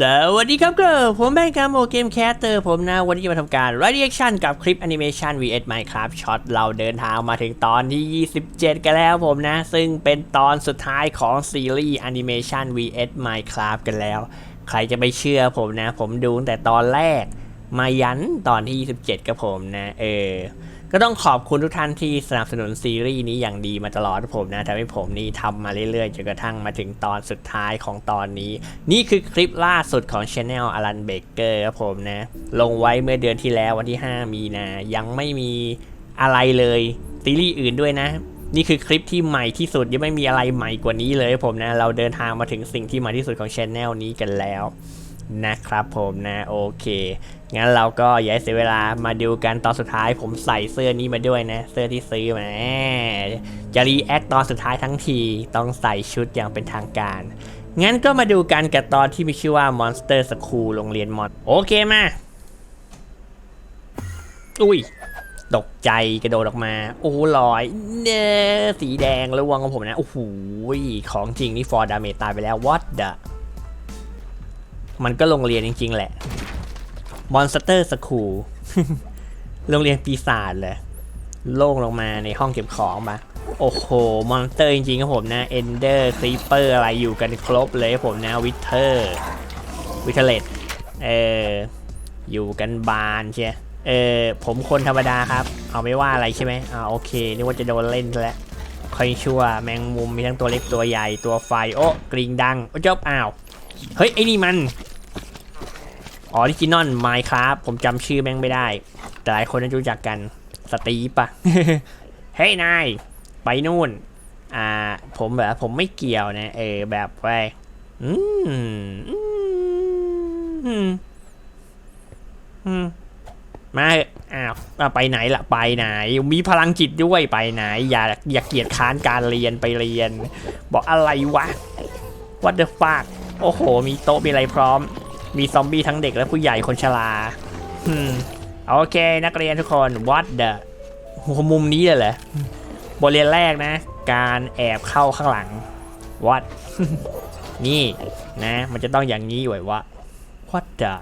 สวัสดีครับเก็ผมแบงค์กามโมเกมแคสเตอร์ผมนะ วันนี้จะมาทำการ reaction กับคลิปแอนิเมชัน vs Minecraft Shot เราเดินทางมาถึงตอนที่ 27 กันแล้วผมนะ ซึ่งเป็นตอนสุดท้ายของซีรีส์แอนิเมชัน vs Minecraft กันแล้ว ใครจะไปเชื่อผมนะ ผมดูตั้งแต่ตอนแรกมายันตอนที่ 27 กับผมนะ เออ ก็ต้องขอบคุณทุกท่านที่สนับสนุนซีรีส์นี้อย่างดีมาตลอดผมนะทำให้ผมนี่ทำมาเรื่อยๆจนกระทั่งมาถึงตอนสุดท้ายของตอนนี้ นี่คือคลิปล่าสุดของ Channel อลันเบเกอร์ครับผมนะ ลงไว้เมื่อเดือนที่แล้ววันที่ 5 มีนายังไม่มีอะไรเลยซีรีส์อื่นด้วยนะนี่คือคลิปที่ใหม่ที่สุดยังไม่มีอะไรใหม่กว่านี้เลยครับผมนะ เราเดินทางมาถึงสิ่งที่ใหม่ที่สุดของ Channel นี้กันแล้ว นะครับผมนะโอเค งั้นเราก็อย่าเสียเวลามาดูกันตอนสุดท้ายผมใส่เสื้อนี้มาด้วยนะ เสื้อที่ซื้อมาแหมจะรีแอคตอนสุดท้ายทั้งทีต้องใส่ชุดอย่างเป็นทางการ งั้นก็มาดูกันกับตอนที่มีชื่อว่า Monster School โรงเรียนมอน โอเคมา อุ้ยตกใจกระโดดออกมา โอ้ลอยเนสีแดงระวังของผมนะ โอ้โหของจริงนี่ฟอร์ดาเมตายไปแล้ว what the มันก็โรงเรียนจริง ๆ แหละ Monster School โรงเรียนปีศาจเลยโล่งลงมาในห้องเก็บของมา โอ้โห มอนสเตอร์จริงๆครับผมนะเอนเดอร์ครีเปอร์อะไรอยู่กันครบเลยผมนะวิเทอร์วิเทเลตเอออยู่กันบานเชียเออผมคนธรรมดาครับ เอาไม่ว่าอะไรใช่ไหมอ่าโอเคนึกว่าจะโดนเล่นซะแล้วคอยชั่วแมงมุมมีทั้งตัวเล็กตัวใหญ่ตัวไฟโอ้กริงดังโอ้จบอ้าว เฮ้ย ไอ้นี่มัน ออริจินอลไมค์ครับผมจำชื่อแม่งไม่ได้ แต่หลายคนน่าจะรู้จักกัน สตีปะเฮ้ย นาย ไปนู่น อ่า ผมแบบผมไม่เกี่ยวนะ เออ แบบไปอืมอืมอืมมาอ้าวไปไหนล่ะไปไหน มีพลังจิตด้วยไปไหน อย่าอย่าเกียดค้านการเรียนไปเรียน บอกอะไรวะ what the fuck โอ้โห มีโต๊ะมีอะไรพร้อม มีซอมบี้ทั้งเด็กและผู้ใหญ่คนชราอืมโอเค นักเรียนทุกคน what the โหมุมนี้เลยเหรอบทเรียนแรกนะ การแอบเข้าข้างหลัง what นี่นะ มันจะต้องอย่างนี้ไว้ว่า what the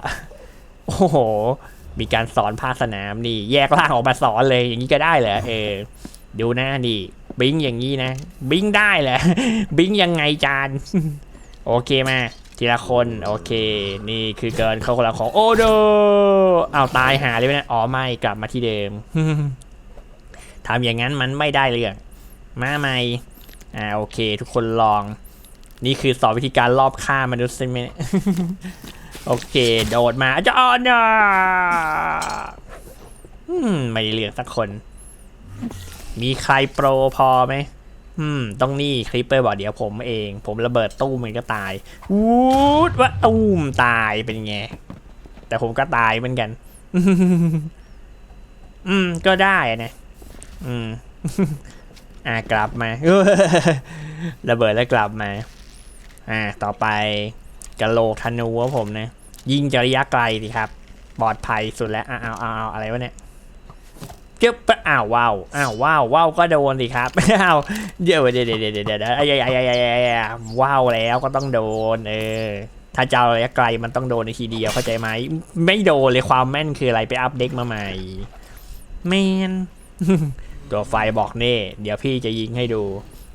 โอ้โห มีการสอนภาคสนามนี่ แยกล่างออกมาสอนเลยอย่างนี้ก็ได้เหรอเออดูนะนี่บิงอย่างนี้นะ บิงได้เหรอบิงยังไงจาน โอเคมาทีละคนโอเค นี่คือเกินเข้าคนละของโอ้โดเอาตายหาเลยไหมนะอ๋อไม่กลับมาที่เดิมทำอย่างนั้นมันไม่ได้เรื่องมาใหม่อ่าโอเค ทุกคนลอง นี่คือสอนวิธีการรอบฆ่ามนุษย์ใช่ไหมโอเค โดดมาจะอ่อนอะไม่เลือกสักคน มีใครโปรพอไหม อืม ต้องนี่คลิปเปอร์บอกเดี๋ยวผมเอง ผมระเบิดตู้มันก็ตาย วูดว่าตู้มตายเป็นไง แต่ผมก็ตายเหมือนกัน อืม ก็ได้นะ อืม อ่ากลับมา ระเบิดแล้วกลับมา อ่า ต่อไปกะโหลกธนูครับผมนะ ยิงจะระยะไกลสิครับ ปลอดภัยสุดแล้วอ้าวอ้าวอ้าวอะไรวะเนี่ย เจ็บปะอ้าวว้าวอ้าวว้าวว้าวก็โดนสิครับอ้าวเดี๋ยวเดี๋ยวเดี๋ยวเดี๋ยวเดี๋ยวเดี๋ยวไอ้ไอ้ไอ้ไอ้ว้าวแล้วก็ต้องโดนเออถ้าจะเอาระยะไกลมันต้องโดนในทีเดียวเข้าใจไหมไม่โดนเลยความแม่นคืออะไรไปอัปเดตมาใหม่แมนตัวไฟบอกเน่เดี๋ยวพี่จะยิงให้ดู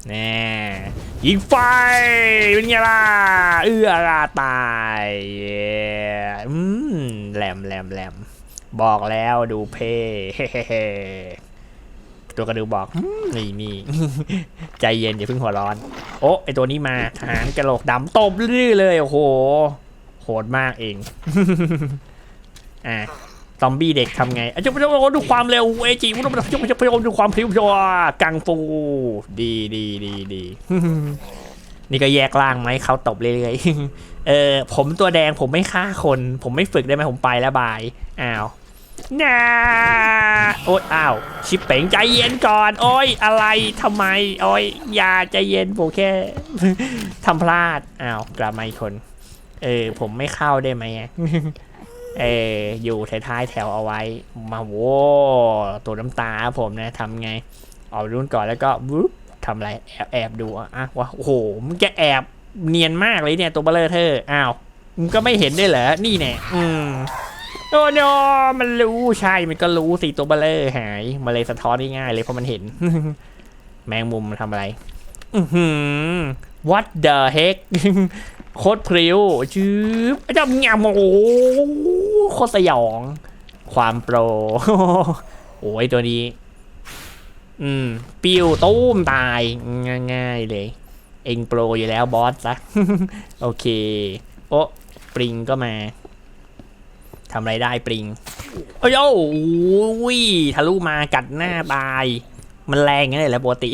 แน่ยิงไฟเป็นไงล่ะเอื้อราตายอืมแหลมแหลมแหลม บอกแล้วดูเพ่ตัวกระดูบอกมนี่นี่ใจเย็นอย่าเพิ่งหัวร้อน โอ้ไอตัวนี้มาทหารกระโหลกดำตบลื้อเลย โอ้โห โหดมากเอง อะซอมบี้เด็กทำไงอาจจะไปดูความเร็วเอจิมันต้องไปดูความพริ้วชัวกังฟู ดีดีดีดีนี่ก็แยกล่างไหมเขาตบเรื่อยๆเออ ผมตัวแดงผมไม่ฆ่าคน ผมไม่ฝึกได้ไหมผมไปแล้วบาย อ้าว น่าโอ๊ยอ้าว ชิปเป๋งใจเย็นก่อน โอ้ยอะไรทำไม โอ้ยอย่าใจเย็นผมแค่ทำพลาด อ้าวกลับมาอีกคน เออ ผมไม่เข้าได้ไหมเอออยู่ท้ายๆแถวเอาไว้ มาโว้ตัวน้ำตาผมนะทำไงเอารุ่นก่อนแล้วก็วึบทำอะไรแอบแอบดูอะอะว่าโอ้โหมึงจะแอบเนียนมากเลยเนี่ยตัวเบลเลอร์เธออ้าวมึงก็ไม่เห็นได้เหรอนี่แน่อืม โอ้โนมันรู้ใช่ มันก็รู้สิตัวเบลเลอร์หายมาเลยสะท้อนง่ายๆเลยเพราะมันเห็น แมงมุมมันทำอะไร อือหือ what the heck โคตรพริ้วชืบอจารย์งามโอ้โคตรสยอง ความโปร โอ้ยตัวนี้ อืม ปิ้วตุ้มตาย ง่ายๆเลย เองโปรอยู่แล้วบอสซะโอเค โอ้ปริงก็มา ทำไรได้ปริงโอ้ยโอ้ยทะลุมากัดหน้าตาย มันแรงงั้นเลยแล้วปกติ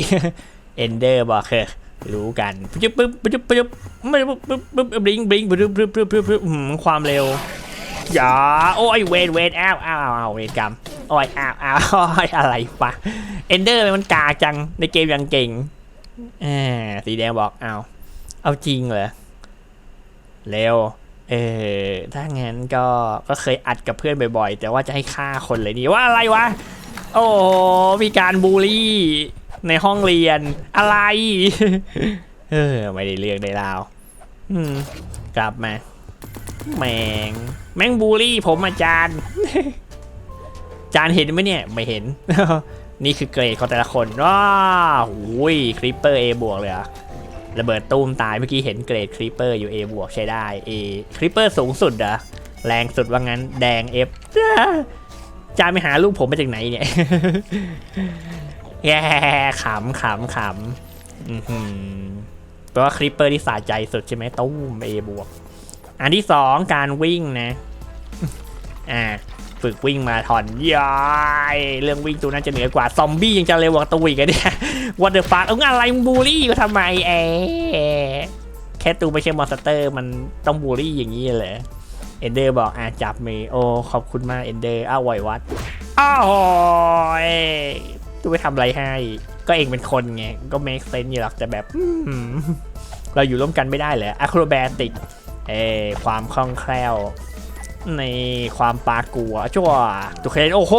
เอนเดอร์บอกเคยรู้กันปึ๊บปึ๊บปึ๊บปึ๊บไม่ปึ๊บปึ๊บปึ๊บลิงบลิงปึ๊บปึ๊บปึ๊บปึ๊บปึ๊บความเร็วอย่าโอ้ยเวนเวนอ้าวอ้าวอ้าวเวนกรรมโอ้ยอ้าวอ้าวอะไรปะเอนเดอร์มันกาจังในเกมยังเก่งอ่าสีแดงบอกอ้าวเอาจริงเหรอเร็ว เออถ้างั้นก็ก็เคยอัดกับเพื่อนบ่อยๆ แต่ว่าจะให้ฆ่าคนเลยนี่ว่าอะไรวะ โอ้มีการบูลลี่ในห้องเรียนอะไร เออไม่ได้เรื่องได้ราวอืมกลับมา แมง แมงบูลลี่ผมอาจารย์อาจารย์เห็นไหมเนี่ยไม่เห็น นี่คือเกรดของแต่ละคนว้าวอุ้ยคริปเปอร์ A บวกเลยอะ ระเบิดตูมตายเมื่อกี้เห็นเกรดคริปเปอร์อยู่ A บวกใช้ได้ A คริปเปอร์สูงสุดเหรอ แรงสุดว่างั้นแดง F อาจารย์ไปหาลูกผมมาจากไหนเนี่ย แย่ขำขำขำอือหือแปลว่าคลิปเปอร์ที่สะใจสุดใช่ไหมตู้มเอบวก อันที่สองการวิ่งนะ อ่า ฝึกวิ่งมาราธอนยายเรื่องวิ่งตัวนั้นจะเหนือกว่า ซอมบี้ยังจะเร็วกว่าตัวอีกอะเนี่ย What the fuck เอางอะไรบูลลี่ก็ทำไมแอแค่ตูไม่ใช่มอนสเตอร์ มันต้องบูลลี่อย่างนี้เหรอเอนเดอร์บอกอะจับมือโอ้ขอบคุณมากเอนเดอร์อ้าวไหววัดอ้าวโอยตูไปทำอะไรให้ ก็เองเป็นคนไง ก็ make sense อยู่หรอกแต่แบบเราอยู่ร่วมกันไม่ได้เหรอ acrobatic เอความคล่องแคล่ว ในความปากัวจ้วตุเคนโอ้โห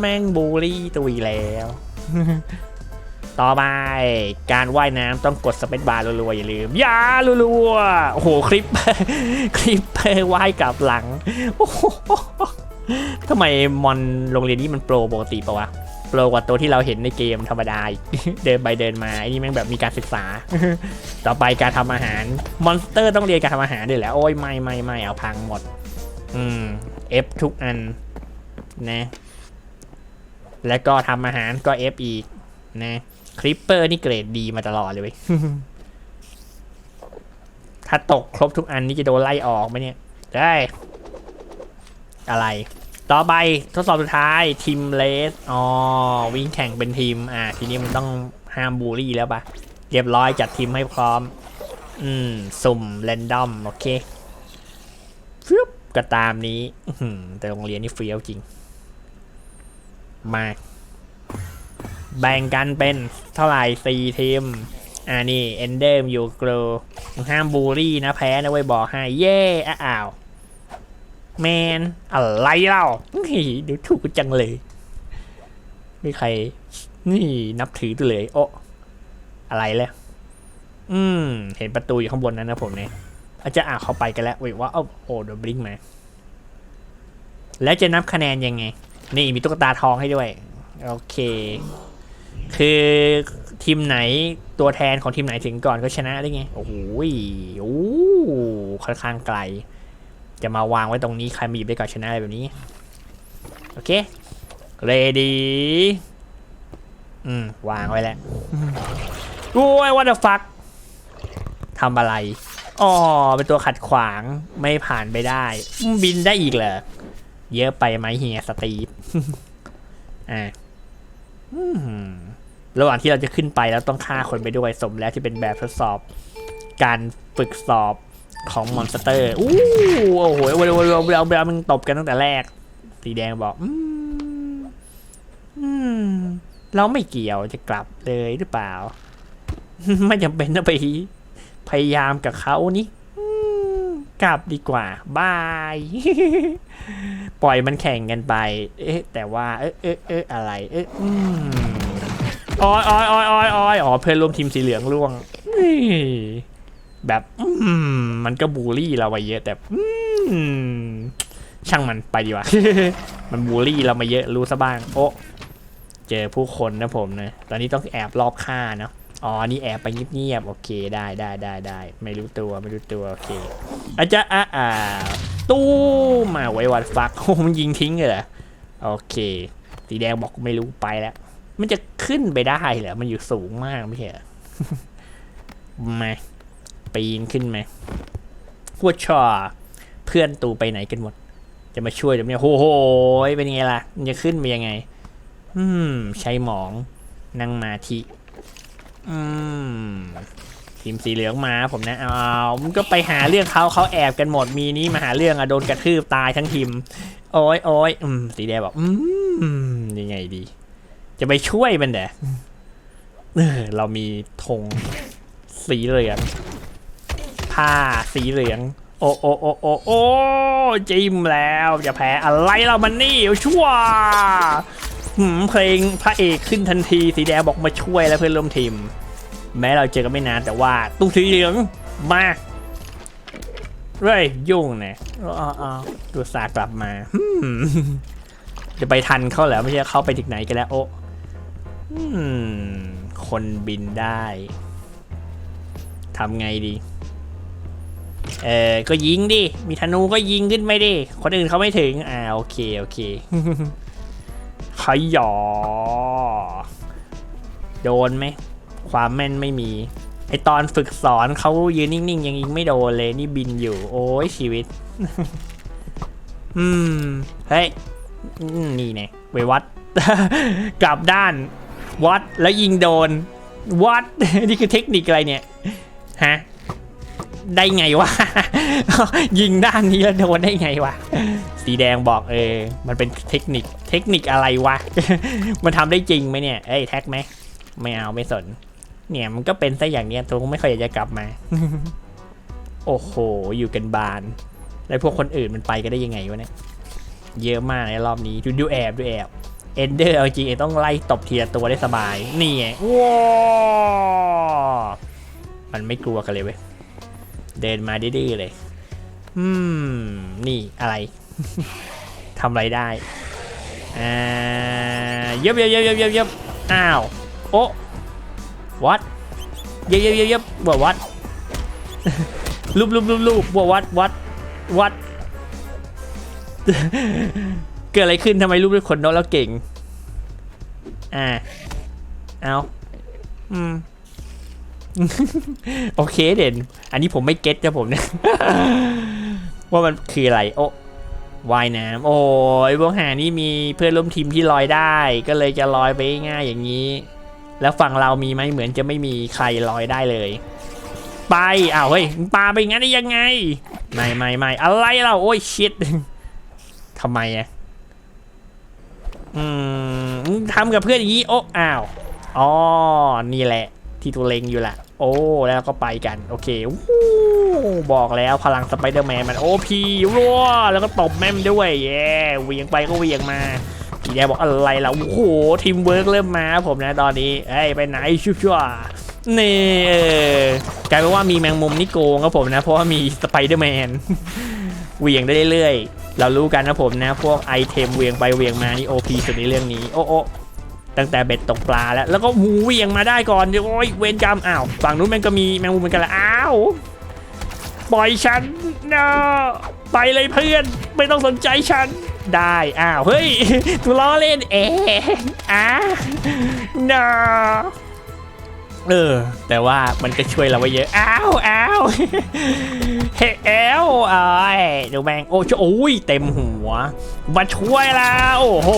แม่งบูลลี่ตุยแล้ว ต่อไปการว่ายน้ำต้องกดสเปซบาร์รัวๆอย่าลืมอย่ารัวๆโอ้โห คลิป คลิปว่ายกลับหลัง โอ้โหทำไมมอนโรงเรียนนี้มันโปรปกติปะวะโปรกว่าตัวที่เราเห็นในเกมธรรมดาเดินไปเดินมาไอ้นี่แม่งแบบมีการศึกษา ต่อไปการทำอาหาร มอนสเตอร์ต้องเรียนการทำอาหารด้วยแหละโอ้ยไม่ไม่ไม่เอาพังหมด อืม F ทุกอันนะ แล้วก็ทำอาหารก็ F อีกนะคลิปเปอร์นี่เกรดดีมาตลอดเลยเว้ยถ้าตกครบทุกอันนี่จะโดนไล่ออกไหมเนี่ย ได้ อะไร ต่อไปทดสอบสุดท้ายทีมเลสอ๋อวิ่งแข่งเป็นทีม อ่า ทีนี้มันต้องห้ามบูลลี่แล้วปะเรียบร้อยจัดทีมให้พร้อม อืม สุ่ม แรนดอม โอเค ก็ตามนี้แต่โรงเรียนนี่เฟี้ยวจริง มา แบ่งกันเป็นเท่าไหร่สี่ทีม อ่านี่เอนเดอร์อยู่กรูห้ามบูลลี่นะแพ้นะไว้ยบอกให้เย่อ้าวแมนอะไรเล่านี่ดูถูกจังเลยไม่ใคร นี่นับถือตัวเลย โอะอะไรแล้วอืม เห็นประตูอยู่ข้างบนนั้นนะผมเนี่ย อาจจะอ่าเข้าไปกันแล้วเว้ยว่าเอ้าโอ้โดนบลิงก์มา แล้วจะนับคะแนนยังไง นี่มีตุ๊กตาทองให้ด้วย โอเค คือทีมไหนตัวแทนของทีมไหนถึงก่อนก็ชนะได้ไง โอ้โหยโอ้ค่อนข้างไกล จะมาวางไว้ตรงนี้ใครมาหยิบได้ก่อนชนะอะไรแบบนี้ โอเคเรดีอืม วางไว้แล้วโอ้ย what the fuck ทำอะไร อ๋อเป็นตัวขัดขวางไม่ผ่านไปได้ บินได้อีกเหรอ เยอะไปไหมเฮียสตีฟอ่าระหว่างที่เราจะขึ้นไปแล้วต้องฆ่าคนไปด้วยสมแล้วที่เป็นแบบทดสอบ การฝึกสอบของมอนสเตอร์อู้โอ้โหเวลาเวลาเวลาเวลามึงตบกันตั้งแต่แรก สีแดงบอก อืมอืมเราไม่เกี่ยวจะกลับเลยหรือเปล่า ไม่จำเป็นต้องไป พยายามกับเขานี่กลับดีกว่าบาย ปล่อยมันแข่งกันไป เอ๊ะ แต่ว่า เอ๊ะเอ๊ะเอ๊ะอะไร เอ๊ะอือยออยออยออยออยอ๋อเพื่อนร่วมทีมสีเหลืองร่วงแบบอืมมันก็บูลลี่เราไปเยอะแต่อืมช่างมันไปดีกว่า มันบูลลี่เรามาเยอะรู้ซะบ้าง โอ้เจอผู้คนนะผมนะตอนนี้ต้องแอบรอบฆ่าเนาะ อ๋อ นี่แอบไปเงียบๆ โอเคได้ได้ได้ได้ไม่รู้ตัวไม่รู้ตัว โอเค อาจจะอ่าอ่าตู้มาไว้วันฟักโอ้มันยิงทิ้งเลยเหรอโอเค สีแดงบอกไม่รู้ไปแล้ว มันจะขึ้นไปได้เหรอ มันอยู่สูงมากไม่ใช่เหรอมาปีนขึ้นมาพวชอเพื่อนตูไปไหนกันหมด จะมาช่วยเดี๋ยวนี้โอ้โหเป็นไงล่ะ มันจะขึ้นไปยังไง อืม ใช้หมองนั่งมาที อืมทีมสีเหลืองมาผมนะเอามันก็ไปหาเรื่องเขาเขาแอบกันหมดมีนี้มาหาเรื่องอะโดนกระทืบตายทั้งทีม โอ้ยโอ้ยอืมสีแดงบอกอืมยังไงดี จะไปช่วยมันเด้อเออเรามีธงสีเหลืองผ้าสีเหลือง โอ้โอ้โอ้โอ้โอ้จิ้มแล้ว จะแพ้อะไรเรามันนี่ชั่ว เพลงพระเอกขึ้นทันทีสีแดงบอกมาช่วยแล้วเพื่อนร่วมทีม แม้เราเจอกันไม่นานแต่ว่าตู้สีเหลืองมาเร่ยยุ่งเนี่ยอ๋ออ๋อดูสากลับมาหืมจะไปทันเขาเหรอไม่ใช่เขาไปถึงไหนกันแล้วโอ้อืมคนบินได้ทำไงดี เออก็ยิงดิ มีธนูก็ยิงขึ้นไม่ดิ คนอื่นเขาไม่ถึง อ่า โอเค โอเค ขยอโดนไหม ความแม่นไม่มี ไอตอนฝึกสอนเขายืนนิ่งๆ ยังยิงไม่โดนเลยนี่บินอยู่ โอ้ยชีวิต อืม เฮ้ย นี่เนี่ยไปวัด กลับด้าน วัดแล้วยิงโดน วัด นี่คือเทคนิคอะไรเนี่ย ฮะ ได้ไงวะ ยิงด้านนี้แล้วโดนได้ไงวะ สีแดงบอกเออ มันเป็นเทคนิค เทคนิคอะไรวะ มันทำได้จริงไหมเนี่ย เอ้ยแท็กไหม ไม่เอาไม่สน เนี่ยมันก็เป็นซะอย่างเนี้ยตัวไม่ค่อยอยากจะกลับมา โอ้โห อยู่กันบาน แล้วพวกคนอื่นมันไปกันได้ยังไงวะเนี่ย เยอะมากในรอบนี้ ดูดูแอบดูแอบเอนเดอร์เอาจริงต้องไล่ตบเทีละตัวได้สบาย นี่ไงว้าวมันไม่กลัวกันเลยเว้ย เดินมาดื้อเลย อืม นี่อะไร ทำอะไรได้อ่าเย็บเย็บเย็บเย็บเย็บเย็บอ้าว โอ้วัดเย็บเย็บเย็บเย็บบัววัดรูปรูปรูปรูปบัววัดวัดวัด เกิดอะไรขึ้นทำไมรูปด้วยคนน้ตแล้วเก่ง อ่า เอาอืมโอเคเด่น อันนี้ผมไม่เก็ตจะผมเนี่ยว่ามันคืออะไร โอ้ ว่ายน้ำโอ้ยพวกหานี่มีเพื่อนร่วมทีมที่ลอยได้ ก็เลยจะลอยไปง่ายอย่างนี้ แล้วฝั่งเรามีไหมเหมือนจะไม่มีใครลอยได้เลย ไปอ้าวเฮ้ยมึงปาไปงั้นได้ยังไงไม่ไม่ไม่อะไรเราโอ้ยชิดทำไมอะอืมทำกับเพื่อนอย่างนี้โอ้อ้าวอ๋อนี่แหละ ที่ตัวเลงอยู่แหละโอ้แล้วก็ไปกัน โอเควู้ บอกแล้วพลังสไปเดอร์แมนมันโอพีรัวแล้วก็ตบแม่มด้วยเย่เวียงไปก็เวียงมาพี่แดงบอกอะไรล่ะ โอ้โห ทีมเวิร์กเริ่มมาผมนะตอนนี้เอ้ยไปไหนชั่วๆนี่กลายเป็นว่ามีแมงมุมนี่โกงครับผมนะ เพราะว่ามีสไปเดอร์แมนเวียงได้เรื่อยๆ เรารู้กันนะผมนะ พวกไอเทมเวียงไปเวียงมานี่โอพีสุดในเรื่องนี้ โอ้โอตั้งแต่เบ็ดตกปลาแล้ว แล้วก็หูเวียงมาได้ก่อนเดี๋ยวโอ้ยเวนกรรมอ้าวฝั่งนู้นมันก็มีแมงมุมเหมือนกันละอ้าว ปล่อยฉันนะไปเลยเพื่อน ไม่ต้องสนใจฉัน ได้ อ้าว เฮ้ยกูล้อเล่นเอ๊ะอะนะเออ แต่ว่ามันก็ช่วยเราไว้เยอะ อ้าวอ้าวเฮ้เอลเอ้ดูแมงโอ้ชโอ้ยเต็มหัว มาช่วยแล้วโอ้โห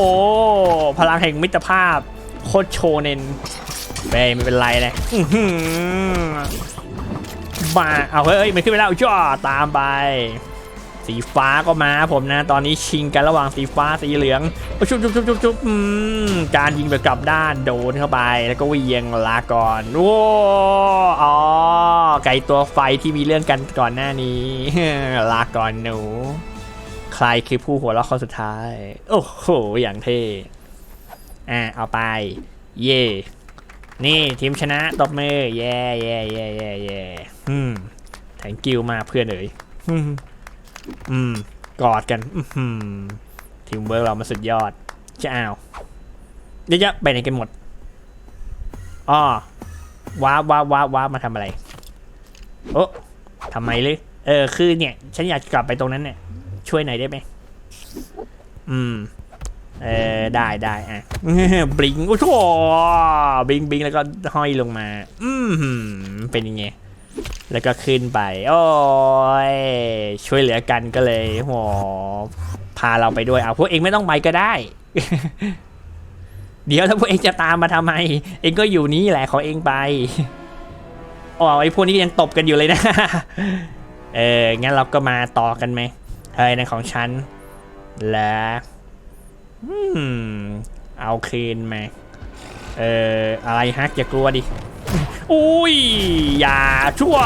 พลังแห่งมิตรภาพ โคตรโชเนนเบ้ยไม่เป็นไรเลย มาเอาเฮ้ยมันขึ้นไปแล้วจ้าตามไป สีฟ้าก็มาผมนะ ตอนนี้ชิงกันระหว่างสีฟ้าสีเหลืองชุบชุบชุบชุบชุบอืมการยิงแบบกลับด้านโดนเข้าไป แล้วก็เวียงลาก่อนโว้อ๋อไก่ตัวไฟที่มีเรื่องกันก่อนหน้านี้ ลาก่อนหนู ใครคือผู้หัวเราะคนสุดท้าย โอ้โหอย่างเท่อะเอาไป เย่ นี่ทีมชนะตบมือเย่เย่เย่เย่เย่อืมแทงกิวมากเพื่อนเอ๋ยอืมอืมกอดกัน อื้อหือทีมเวิร์กเรามาสุดยอดจะอ้าวเยอะๆไปไหนกันหมดอ้อว้าบว้าบว้าบว้าบมาทำอะไร โอ้ทำไมเลยเออ คือเนี่ย ฉันอยากกลับไปตรงนั้นเนี่ย ช่วยหน่อยได้ไหม อืม เออได้ได้อะบลิงโอ้โหบลิงบลิงแล้วก็ห้อยลงมา อืมเป็นยังไงแล้วก็ขึ้นไป โอ้ยช่วยเหลือกันก็เลยโหพาเราไปด้วยเอาพวกเองไม่ต้องไปก็ได้ เดี๋ยวถ้าพวกเองจะตามมาทำไม เองก็อยู่นี่แหละขอเองไปอ๋อไอ้พวกนี้ยังตบกันอยู่เลยนะ เอองั้นเราก็มาต่อกันไหมเฮ้ยนั่นของฉัน และ อืมเอาเคนมาเอ่ออะไรฮักอย่ากลัวดิอุ้ยอย่าชั่ว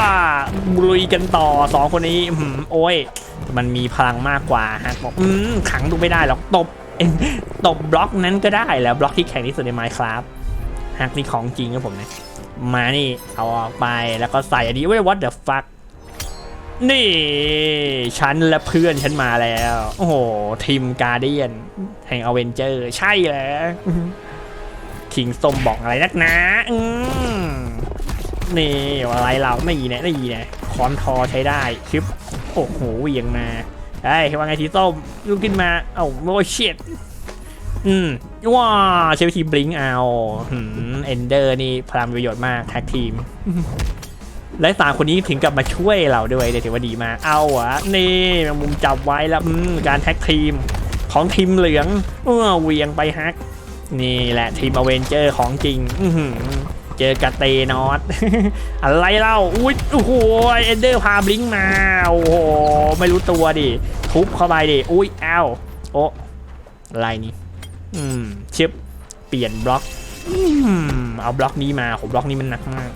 ลุยกันต่อสองคนนี้อื้อหือโอ้ย มันมีพลังมากกว่าฮักบอกอืมขังดูไม่ได้หรอกตบตบบล็อกนั้นก็ได้แล้วบล็อกที่แข็งที่สุดใน Minecraft ฮักนี่ของจริงครับผมนะมานี่เอาออกไปแล้วก็ใส่อันนี้เว้ย what the fuck นี่ฉันและเพื่อนฉันมาแล้ว โอ้โห ทีมการเดียน แห่งอเวนเจอร์ ใช่แล้วคิงส้มบอกอะไรนักนาอืนี่อะไรเราไม่เนี่ไม่เนี่คอนทอใช้ได้ชึบโอ้โหเวียงมาไอ้ว่าไงทีส้มลุกขึ้นมา เอ้าโอ้เชิดอืมว้าเชลทีบลิงเอาเอนเดอร์นี่พลังประโยชน์มากแท็กทีม และสามคนนี้ถึงกับมาช่วยเราด้วยเลยถือว่าดีมากเอาอะนี่แมงมุมจับไว้แล้วอืมการแท็กทีมของทีมเหลืองเออเวียงไปฮัก นี่แหละทีมอเวนเจอร์ของจริง อืเจอกาเตนอสอะไรเล่าอุ้ยโอ้โหเอนเดอร์พาบลิงมาโอ้โหไม่รู้ตัวดิทุบเข้าไปดิอุ้ยอ้าวโอ้อะไรนี่อืมชิปเปลี่ยนบล็อกอืมเอาบล็อกนี้มาโหบล็อกนี้มันหนักมาก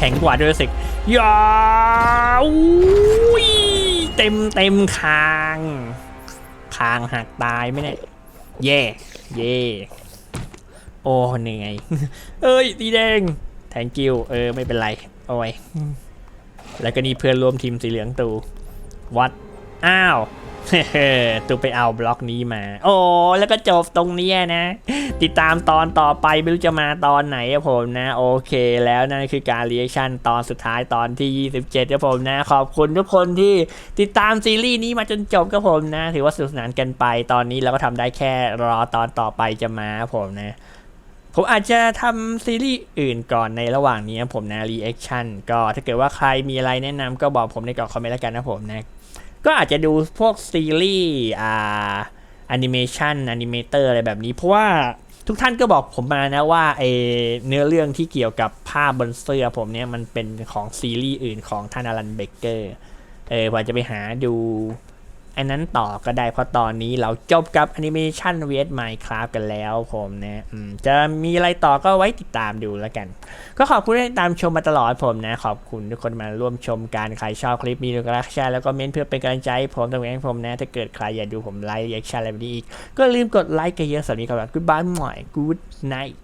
ข็งกว่าด้วยสิยาอุ้ยเต็มเต็มคาง คางหักตายไหมเนี่ยเย่เย่โอ้เหนื่อยเอ้ยสีแดงแทงกิวเออไม่เป็นไร โอ้ยแล้วก็นี่เพื่อนร่วมทีมสีเหลืองตูวัด อ้าวตูไปเอาบล็อกนี้มา โอ้แล้วก็จบตรงนี้นะ ติดตามตอนต่อไปไม่รู้จะมาตอนไหนครับผมนะ โอเคแล้วนั่นคือการรีแอคชั่นตอนสุดท้ายตอนที่ 27ครับผมนะ ขอบคุณทุกคนที่ติดตามซีรีส์นี้มาจนจบครับผมนะ ถือว่าสนุกสนานกันไปตอนนี้เราก็ทำได้แค่รอตอนต่อไปจะมาครับผมนะผมอาจจะทำซีรีส์อื่นก่อนในระหว่างนี้ครับผมนะรีแอคชั่นก็ถ้าเกิดว่าใครมีอะไรแนะนำก็บอกผมในกล่องคอมเมนต์แล้วกันนะผมนะ ก็อาจจะดูพวกซีรีส์อ่าแอนิเมชันแอนิเมเตอร์อะไรแบบนี้ เพราะว่าทุกท่านก็บอกผมมานะว่าไอเนื้อเรื่องที่เกี่ยวกับภาพบนเสื้อผมเนี่ย มันเป็นของซีรีส์อื่นของท่านอลันเบเกอร์เออผมจะไปหาดู อันนั้นต่อก็ได้เพราะตอนนี้เราจบกับแอนิเมชันเวทไมค์คราฟกันแล้วผมนะมจะมีอะไรต่อก็ไว้ติดตามดูแล้วกัน ก็ขอบคุณที่ติดตามชมมาตลอดผมนะ ขอบคุณทุกคนมาร่วมชมการใครชอบคลิปนี้ก็รักแชร์แล้วก็เมนต์เพื่อเป็นกำลังใจให้ผมตรงนี้ผมนะ ถ้าเกิดใครอยากดูผมไลฟ์รีแอคชั่นอะไรแบบนี้อีก ก็ลืมกดไลค์กันเยอะสำหรับนี้ก็แบบ goodbye หน่อย good night